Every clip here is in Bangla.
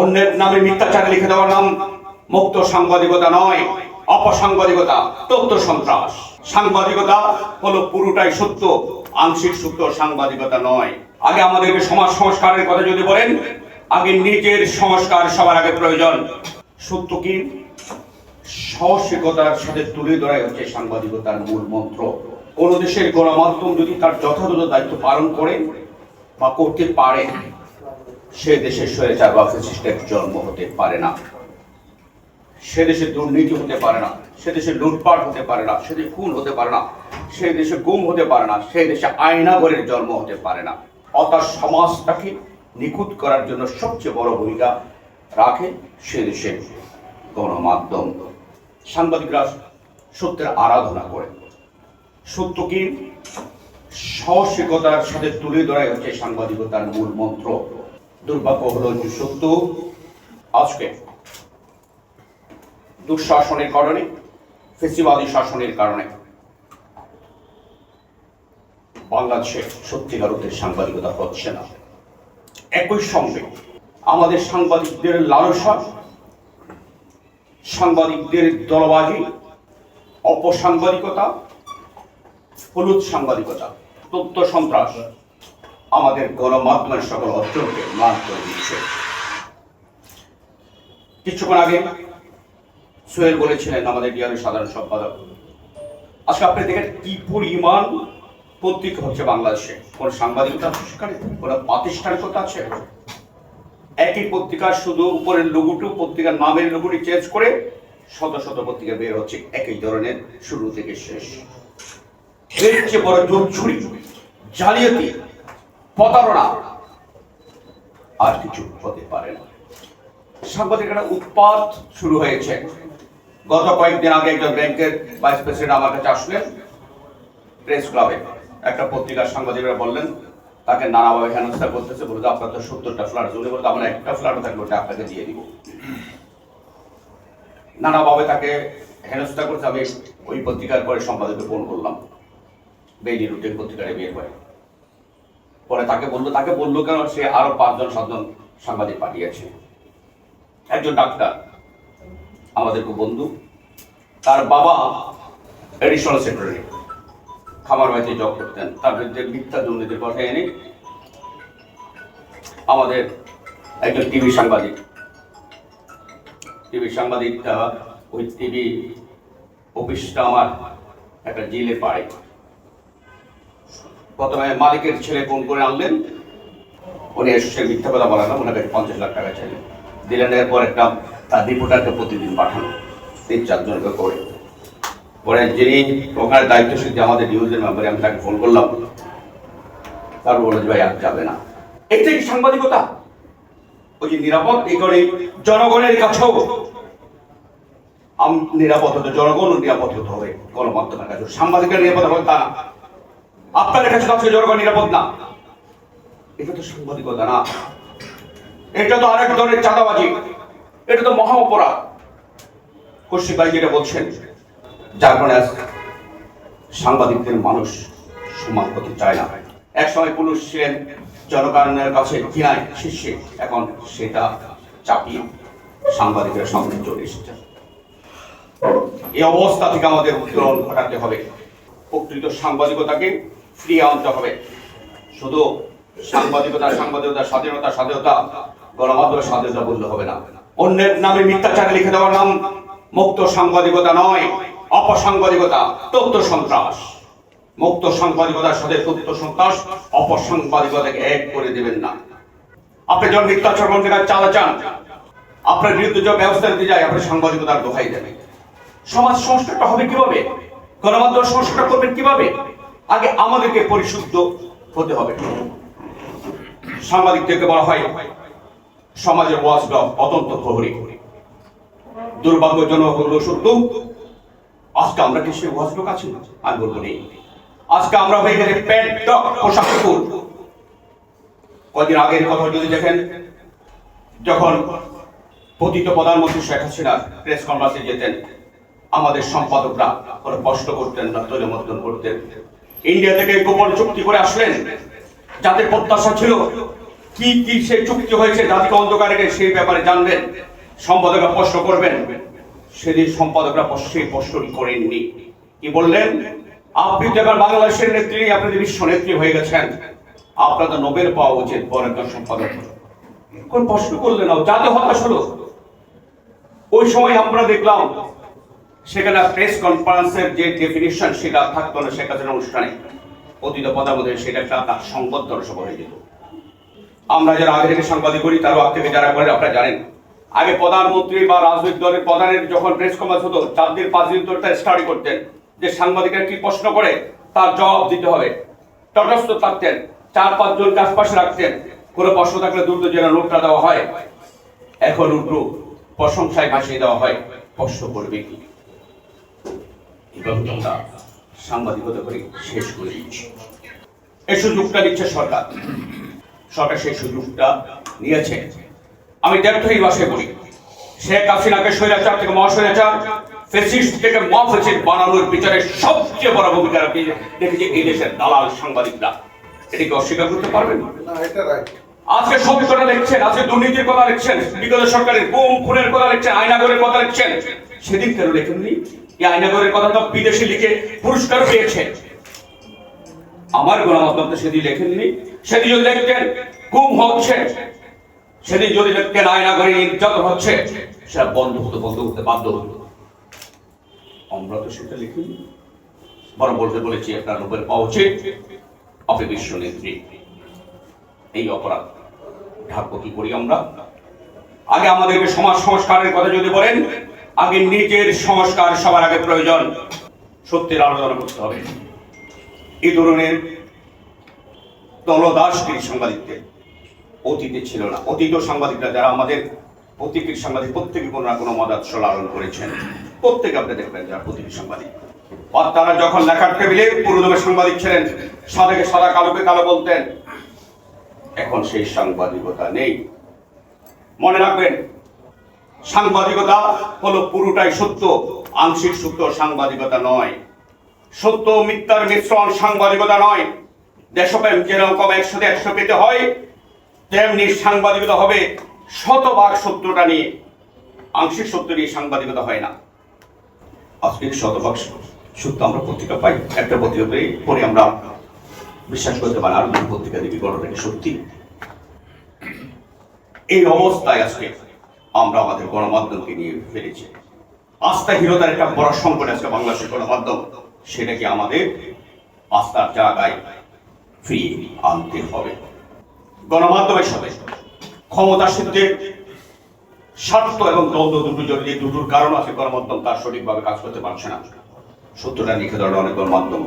অন্যের নামে মিথ্যাচারে লিখে দেওয়ার নাম মুক্ত সাংবাদিকতা নয়, অপসাংবাদিকতা, তথ্য সন্ত্রাস। সাংবাদিকতা হলো পুরোটাই সত্য, আংশিক সত্য, সাংবাদিকতা নয়। আগে আমাদেরকে সমাজ সংস্কারের কথা যদি বলেন, আগে নিজের সংস্কার সবার আগে প্রয়োজন। সত্য কি? সাহসিকতার সাথে তুলে ধরাই হচ্ছে সাংবাদিকতার মূল মন্ত্র। কোন দেশের গণমাধ্যম যদি তার যথাযথ দায়িত্ব পালন করে বা করতে পারে সে দেশে স্বৈরাচার বা ফ্যাসিস্টের জন্ম হতে পারে না। সে দেশে দুর্নীতি হতে পারে না। সে দেশে লুটপাট হতে পারে না। সে দেশে খুন হতে পারে না। সে দেশে গুম হতে পারে না। সে দেশে আয়নাগরের জন্ম হতে পারে না। অর্থাৎ সমাজটাকে নিখুঁত করার জন্য সবচেয়ে বড় ভূমিকা রাখে সে দেশের গণমাধ্যম। সাংবাদিকরা সত্যের আরাধনা করে। সত্য কি? সাহসিকতার সাথে তুলে ধরাই হচ্ছে সাংবাদিকতার মূল মন্ত্র। দুর্ভাগ্য হলো যে সত্য। আজকে দুঃশাসনের কারণে, ফেসিবাদী শাসনের কারণে বাংলাদেশে সত্যিকার সাংবাদিকতা হচ্ছে না। একই সঙ্গে আমাদের সাংবাদিকদের লালসা, সাংবাদিকদের দলবাজি, অপসাংবাদিকতা, হলুদ সাংবাদিকতা, তথ্য সন্ত্রাস আমাদের গণমাধ্যমের সকল অর্জনকে ম্লান করে দিচ্ছে। কিছুক্ষণ আগে সোহেল বলেছিলেন আমাদের ডিআরের সাধারণ সম্পাদক, আজকে আপনি দেখেন কি পরিমাণ পত্রিকা হচ্ছে বাংলাদেশে। কোন সাংবাদিকতা সেখানে? কোন প্রাতিষ্ঠানিকতা আছে? একই পত্রিকা শুধু উপরের লঘুটু পত্রিকার নামের লঘুটি চেঞ্জ করে শত শত পত্রিকা বের হচ্ছে। একই ধরনের শুরু থেকে শেষ। এর চেয়ে বড় যোগ ছুরি, জালিয়াতি প্রতারণা। আর কিছু হতে পারে না। সাংবাদিক একটা উৎপাত শুরু হয়েছে। গত কয়েকদিন আগে একজন ব্যাংকের ভাইস প্রেসিডেন্ট আমার কাছে আসলেন প্রেস ক্লাবে। একটা পত্রিকার সাংবাদিকরা বললেন, তাকে নানাভাবে হেনস্থা করতেছে বলে আপনার তো সত্তরটা ফ্ল্যাট উনি বলতে আমরা একটা ফ্ল্যাটও থাকলে ওটা আপনাকে দিয়ে দিব। নানাভাবে তাকে হেনস্থা করতে আমি ওই পত্রিকার পরে সম্পাদকে ফোন করলাম। বেইলি রুটের পত্রিকায় বের হয়। পরে তাকে বলল তাকে বলল কেন? সে আরও পাঁচজন, সাতজন সাংবাদিক পাঠিয়েছে। একজন ডাক্তার, আমাদের বন্ধু। তার বাবা এডিশনাল সেক্রেটারি খামার বাড়িতে জব করতেন। তার বিরুদ্ধে মিথ্যা দুর্নীতির কথা এনে আমাদের একজন টিভি সাংবাদিক টিভি সাংবাদিকটা ওই টিভি অফিসটা আমার একটা জেলে পাড়ে। প্রথমে মালিকের ছেলে ফোন করে আনলেন। উনি এসে মিথ্যা কথা বলা না ওনার কাছে পঞ্চাশ লাখ টাকা চাইলেন। দিলেন, এরপর একটা তার রিপোর্টারকে প্রতিদিন পাঠানো, তিন চারজনকে করে। পরে যিনি ওখানে দায়িত্বশীল যে আমাদের নিউজের মেম্বারে আমি তাকে ফোন করলাম তারপর বলল যে ভাই, আর যাবে না। এটাই কি সাংবাদিকতা? ওই যে নিরাপদ, এই করে জনগণের আম- নিরাপদ হতে জনগণ নিরাপদ হতে হবে গণমাধ্যমের কাছে সাংবাদিকের নিরাপদ হবে তা না। আপনাদের কাছে আজকে জনগণ নিরাপদ না। এটা তো সাংবাদিকতা না। এটা তো আরেক ধরনের চাঁদাবাজি। এটা তো মহা অপরাধ। কৌশিক ভাই যেটা বলছেন, যার কারণে সাংবাদিকদের মানুষ সমান করতে চায় না। এক সময় পুলিশ ছিলেন জনগণের কাছে ঘৃণায় শীর্ষে, এখন সেটা চাপিয়ে সাংবাদিকের সামনে চলে এসেছে। এই অবস্থা থেকে আমাদের উত্তরণ ঘটাতে হবে। প্রকৃত সাংবাদিকতাকে ফিরিয়ে হবে। শুধু সাংবাদিকতা সাংবাদিকতা, স্বাধীনতা স্বাধীনতা, গণমাধ্যমের স্বাধীনতা বললে হবে না। অন্যের নামে মিথ্যাচারে লিখে দেওয়ার নাম মুক্ত সাংবাদিকতা নয়, অপসাংবাদিকতা, তথ্য সন্ত্রাস। মুক্ত সাংবাদিকতার সাথে তথ্য সন্ত্রাস অপসাংবাদিকতাকে এক করে দেবেন না। আপনি যখন মিথ্যাচার বন্ধ চালা চান, আপনার বিরুদ্ধে ব্যবস্থা নিতে যায়, আপনি সাংবাদিকতার দোহাই দেবেন। সমাজ সংস্কারটা হবে কীভাবে? গণমাধ্যম সংস্কার করবেন কীভাবে? আগে আমাদেরকে পরিশুদ্ধ হতে হবে। সাংবাদিকদেরকে বলা হয়, সমাজের ওয়াজডগ অতন্ত প্রহরী। দুর্ভাগ্যজনক হলো সত্য, আজকে আমরা কি সেই ওয়াজডগ আছি? আমি বলব নেই। আজকে আমরা হয়ে গেলে প্যান্ট পোশাক কদিন আগের কথা যদি দেখেন, যখন পতিত প্রধানমন্ত্রী শেখ হাসিনা প্রেস কনফারেন্সে যেতেন, আমাদের সম্পাদকরা ওরা কষ্ট করতেন না তৈলমর্দন করতেন। ইন্ডিয়া থেকে গোপন চুক্তি করে আসলেন। যাদের প্রত্যাশা ছিল, কি কি সে চুক্তি হয়েছে জাতিকে অন্ধকারে সেই ব্যাপারে জানবেন। সম্পাদকরা প্রশ্ন করবেন, সেদিন সম্পাদকরা প্রশ্ন- সেই প্রশ্নটি করেননি। কি বললেন? আপনি এবার বাংলাদেশের নেত্রী, আপনি বিশ্ব নেত্রী হয়ে গেছেন। আপনার তো নোবেল পাওয়া উচিত বড় একজন সম্পাদক। কোন প্রশ্ন করলেন না, যাতে হতাশ হলো। ওই সময় আমরা দেখলাম সেখানে প্রেস কনফারেন্সের যে ডেফিনিশন সেটা থাকতো না শেখ হাসিনার অনুষ্ঠানে অতীত পদাবধে সেটা একটা তার সংবাদ দর্শক হয়ে যেত। আমরা যারা আগে থেকে সাংবাদিক করি, তারও আগ থেকে যারা করেন, আপনারা জানেন। আগে প্রধানমন্ত্রী বা রাজনৈতিক দলের প্রধানের যখন প্রেস কনফারেন্স হতো, চার দিন, পাঁচ দিন ধরে স্টাডি করতেন, যে সাংবাদিকরা কি প্রশ্ন করে, তার জবাব দিতে হবে। তটস্থ থাকতেন, চার পাঁচজন কাজ পাশে রাখতেন, কোনো প্রশ্ন থাকলে দ্রুত যেন নোটটা দেওয়া হয়। এখন উল্টো প্রশংসায় ভাসিয়ে দেওয়া হয়, প্রশ্ন করবে কি? সাংবাদিকতা করে শেষ করে দিচ্ছি। এই সুযোগটা নিচ্ছে সরকার। সরকার সেই সুযোগটা নিয়েছে। আমি দেবথই বাসে বলি শেখ হাসিনাকে স্বৈরাচার থেকে মহাস্বৈরাচার ফেসিস্ট থেকে মহাফেসিস্ট বানানোর বিচারে সবচেয়ে বড় ভূমিকা রাখি দেখেছি এই দেশের দালাল সাংবাদিকরা। এটিকে অস্বীকার করতে পারবেন? আজকে কথা লিখছেন আজকে দুর্নীতির কথা লিখছেন বিগত সরকারের গুম খুনের কথা লিখছেন আয়নাগরের কথা লিখছেন। সেদিন কেন লেখেননি? এই আয়নাগরের কথা তো বিদেশে লিখে পুরস্কার পেয়েছে। আমার গণমাধ্যম তো সেদিন লেখেননি। সেদিন যদি লিখতেন, গুম হচ্ছে। সেদিন যদি লিখতেন আয়নাগরে নির্যাতন হচ্ছে। সেটা বন্ধ হতে বন্ধ হতে বাধ্য হতো। আমরা তো সেটা লিখিনি। বরং বলতে বলেছি একটা নোবেল পাওয়া উচিত। আপনি বিশ্ব নেত্রী। এই অপরাধ ঢাকবো কি করি আমরা। আগে আমাদেরকে সমাজ সংস্কারের কথা যদি বলেন আগে নিজের সংস্কার সবার আগে প্রয়োজন। সত্যের আলোচনা করতে হবে। এই ধরনের দলদাসগিরি সাংবাদিকদের। অতীতে ছিল না। অতীত সাংবাদিকরা যারা আমাদের প্রতীকী সাংবাদিক, প্রত্যেকে কোনো না কোনো মদাদর্শ লালন করেছেন। প্রত্যেকে আপনি দেখবেন যারা প্রতীকী সাংবাদিক। আর তারা যখন লেখার টেবিলে পুরোদমে সাংবাদিক ছিলেন, সাদাকে সাদা, কালোকে কালো বলতেন, এখন সেই সাংবাদিকতা নেই। মনে রাখবেন সাংবাদিকতা হলো পুরোটাই সত্য। আংশিক সত্য সাংবাদিকতা নয়। সত্য মিথ্যার মিশ্রণ সাংবাদিকতা নয়। দেশপ্রেম যেরকম একসাথে একশো পেতে হয়, তেমনি সাংবাদিকতা হবে শতভাগ সত্যটা নিয়ে। আংশিক সত্য নিয়ে সাংবাদিকতা হয় না। আজকে শতভাগ সত্য আমরা পত্রিকা পাই, একটা পত্রিকা পরে আমরা বিশ্বাস করতে পারি আর পত্রিকা দেখি গণটাকে সত্যি। এই অবস্থায় আজকে আমরা আমাদের গণমাধ্যমকে নিয়ে ফেলেছি। আস্থাহীনতার একটা বড় সংকট আজকে বাংলাদেশের গণমাধ্যম, সেটাকে আমাদের আস্থার জায়গায় ফিরিয়ে আনতে হবে। গণমাধ্যমের সাথে ক্ষমতা সিদ্ধের স্বার্থ এবং দ্বন্দ্ব দুটো জড়িয়ে দুটোর কারণ আছে গণমাধ্যম, তার সঠিকভাবে কাজ করতে পারছে না। সত্যটা লিখে দেওয়ার অনেক গণমাধ্যম।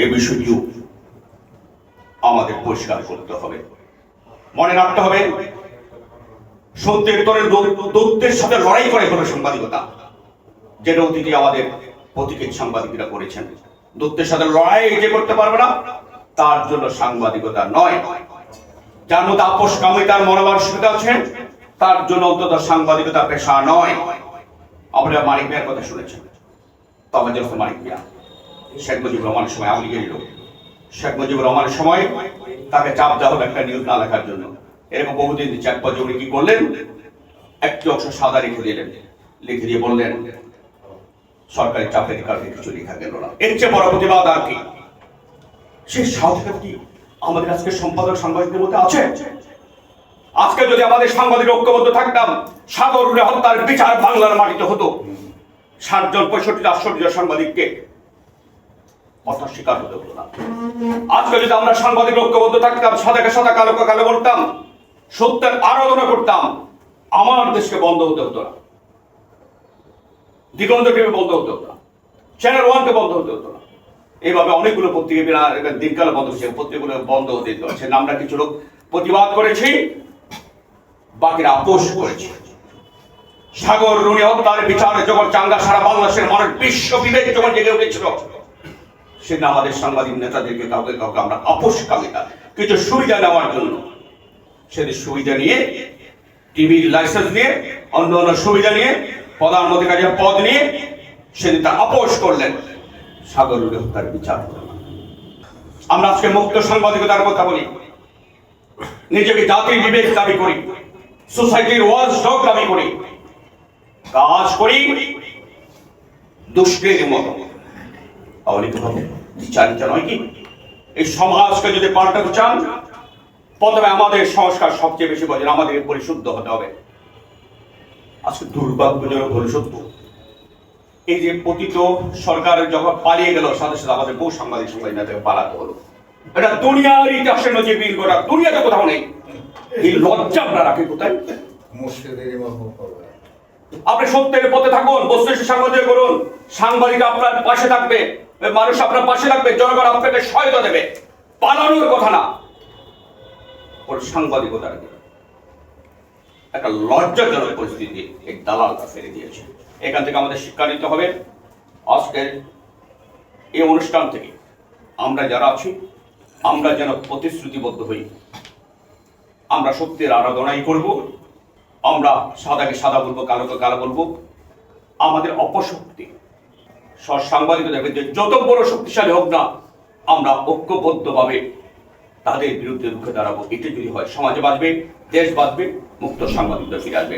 এই বিষয়টিও আমাদের পরিষ্কার করতে হবে। মনে রাখতে হবে সত্যের তরে দৈত্যের সাথে লড়াই করে কোনো সাংবাদিকতা। যেটা অতীতে আমাদের প্রতীকের সাংবাদিকরা করেছেন। দৈত্যের সাথে লড়াই যে করতে পারবে না, তার জন্য সাংবাদিকতা নয়। যার মধ্যে আপোষকামিতার মনোমানসিকতা আছে, তার জন্য অন্তত সাংবাদিকতা পেশা নয়। আমরা মানিক মিয়ার কথা শুনেছেন। তবে যখন মানিক মিয়া, শেখ মুজিবুর রহমানের সময় আওয়ামী লীগের লোক। শেখ মুজিবুর রহমানের সময় তাকে চাপ দেওয়া হলো একটা নিউজ না লেখার জন্য। এরকম বহুদিন মুজিবুর উনি কি করলেন? একটি অংশ সাদা লিখে দিলেন। লিখে দিয়ে বললেন সরকারি চাপের কারণে কিছু লেখা গেল না। এর চেয়ে বড় প্রতিবাদ আর কি? সেই সাহসটা কি আমাদের আজকে সম্পাদক সাংবাদিকদের মধ্যে আছে। আজকে যদি আমাদের সাংবাদিক ঐক্যবদ্ধ থাকতাম, সাগর হত্যার বিচার বাংলার মাটিতে হতো। ষাট জন পঁয়ষট্টি আটষট্টি জন সাংবাদিককে কথা স্বীকার হতে হতো না। আজকে যদি আমরা সাংবাদিক ঐক্যবদ্ধ থাকতাম, সাদাকে সাদা কালো কালো বলতাম সত্যের আরাধনা করতাম, আমার দেশকে বন্ধ হতে হতো না। দিগন্ত টিভি বন্ধ হতে হতো না। চ্যানেল ওয়ানকে বন্ধ হতে হতো না। এইভাবে অনেকগুলো পত্রিকা বিনা দিনকালে বন্ধ হচ্ছে পত্রিকাগুলো বন্ধ হতে দিতে হচ্ছে। আমরা কিছু লোক প্রতিবাদ করেছি, বাকিরা আপোষ করেছে। সাগর, রুনি হত্যার বিচারে যখন চাঙ্গা সারা বাংলাদেশের মানুষ বিশ্ব বিবেক যখন জেগে উঠেছিল, সেদিন আমাদের সাংবাদিক নেতাদেরকে কাউকে কাউকে আমরা আপোষকামিতা কিছু সুবিধা নেওয়ার জন্য সেদিন সুবিধা নিয়ে, টিভির লাইসেন্স নিয়ে, অন্য অন্য সুবিধা নিয়ে প্রধানমন্ত্রী কাজে পদ নিয়ে সেদিন তা আপোষ করলেন। সাগর হত্যার বিচার আমরা আজকে মুক্ত সাংবাদিকতার কথা বলি। নিজেকে জাতির বিবেক দাবি করি। সোসাইটির ওয়াজ ডগ দাবি করি। কাজ করি। দুষ্কৃতির মতো। অবলিত হবে? চান নয় কি? এই সমাজকে যদি পাল্টাতে চান প্রথমে আমাদের সংস্কার সবচেয়ে বেশি বলেন আমাদের পরিশুদ্ধ হতে হবে। আজকে দুর্ভাগ্যজনক হল সত্য এই যে পতিত সরকার যখন পালিয়ে গেল সাথে সাথে আমাদের বহু সাংবাদিক সাংবাদিক থেকে পালাতে হলো। এটা দুনিয়ার ইতিহাসে নজিরবিহীন গোটা দুনিয়াতে কোথাও নেই। এই লজ্জা আপনারা রাখেন কোথায়? আপনি সত্যের পথে থাকুন বস্তুনিষ্ঠ সাংবাদিক করুন সাংবাদিক আপনার পাশে থাকবে মানুষ আপনার পাশে থাকবে জনগণ আপনাকে সহায়তা দেবে। পালানোর কথা না। ওর সাংবাদিকতা একটা লজ্জাজনক পরিস্থিতি এই দালালটা ফেলে দিয়েছে। এখান থেকে আমাদের শিক্ষা নিতে হবে। আজকের এই অনুষ্ঠান থেকে আমরা যারা আছি, আমরা যেন প্রতিশ্রুতিবদ্ধ হই। আমরা সত্যের আরাধনাই করব। আমরা সাদাকে সাদা বলব, কালোকে কালো বলব। আমাদের অপশক্তি সাংবাদিক দেখবে যে যত বড় শক্তিশালী হোক না, আমরা ঐক্যবদ্ধভাবে তাদের বিরুদ্ধে রুখে দাঁড়াবো। এটা যদি হয়, সমাজে বাঁচবে, দেশ বাঁচবে, মুক্ত সাংবাদিকতা ফিরে আসবে।